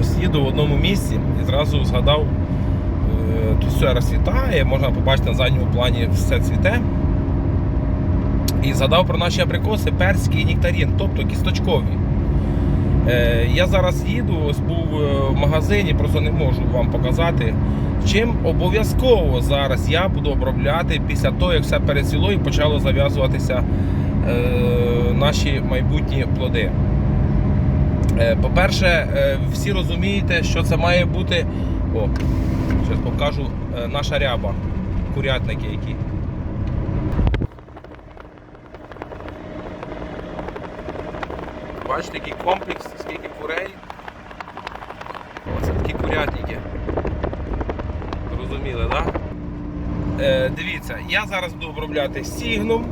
Ось їду в одному місці і зразу згадав, е, тут все розцвітає, можна побачити на задньому плані все цвіте. І згадав про наші абрикоси перський і нектарин, тобто кісточкові. Е, Я зараз їду, ось був е, в магазині, просто не можу вам показати. Чим обов'язково зараз я буду обробляти після того, як все перецвіло і почало зав'язуватися наші майбутні плоди. Е, По-перше, е, всі розумієте, що це має бути. О, зараз покажу е, наша ряба, курятники які. Бачите, який комплекс, скільки курей. Оце такі курятники. Розуміли, так? Е, дивіться, я зараз буду обробляти стігном.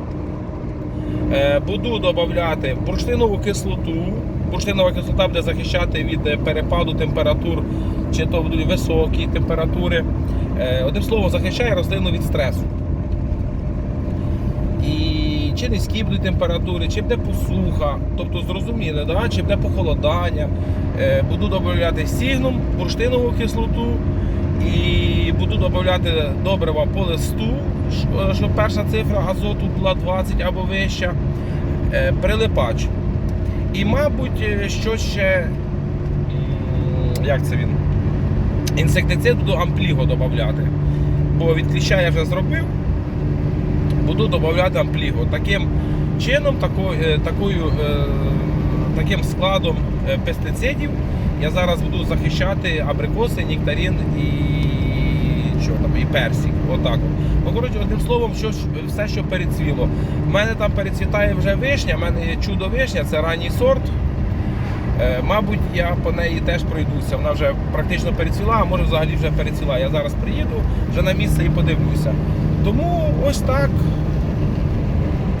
Е, буду додати бурштинову кислоту. Бурштинова кислота буде захищати від е, перепаду температур, чи то будуть високі температури. Е, одним словом, захищає рослину від стресу. І чи низькі будуть температури, чи буде посуха, тобто зрозуміли, да? чи буде похолодання. Е, буду додати стігном, бурштинову кислоту і буду додати добрива по листу, щоб перша цифра азоту була 20 або вища, прилипач. І, мабуть, е, що ще, як це він? Інсектицид буду ампліго додати. Бо від кліща я вже зробив буду додати амплігу. Таким чином, такою, е, такою, е, таким складом пестицидів я зараз буду захищати абрикоси, нектарин і персик. Отак. Ну, коротше, одним словом, що, все, що перецвіло. У мене там перецвітає вже вишня, в мене є чудо вишня, це ранній сорт. Е, Мабуть, я по неї теж пройдуся. Вона вже практично перецвіла, а може взагалі вже перецвіла. Я зараз приїду вже на місце і подивлюся. Тому ось так.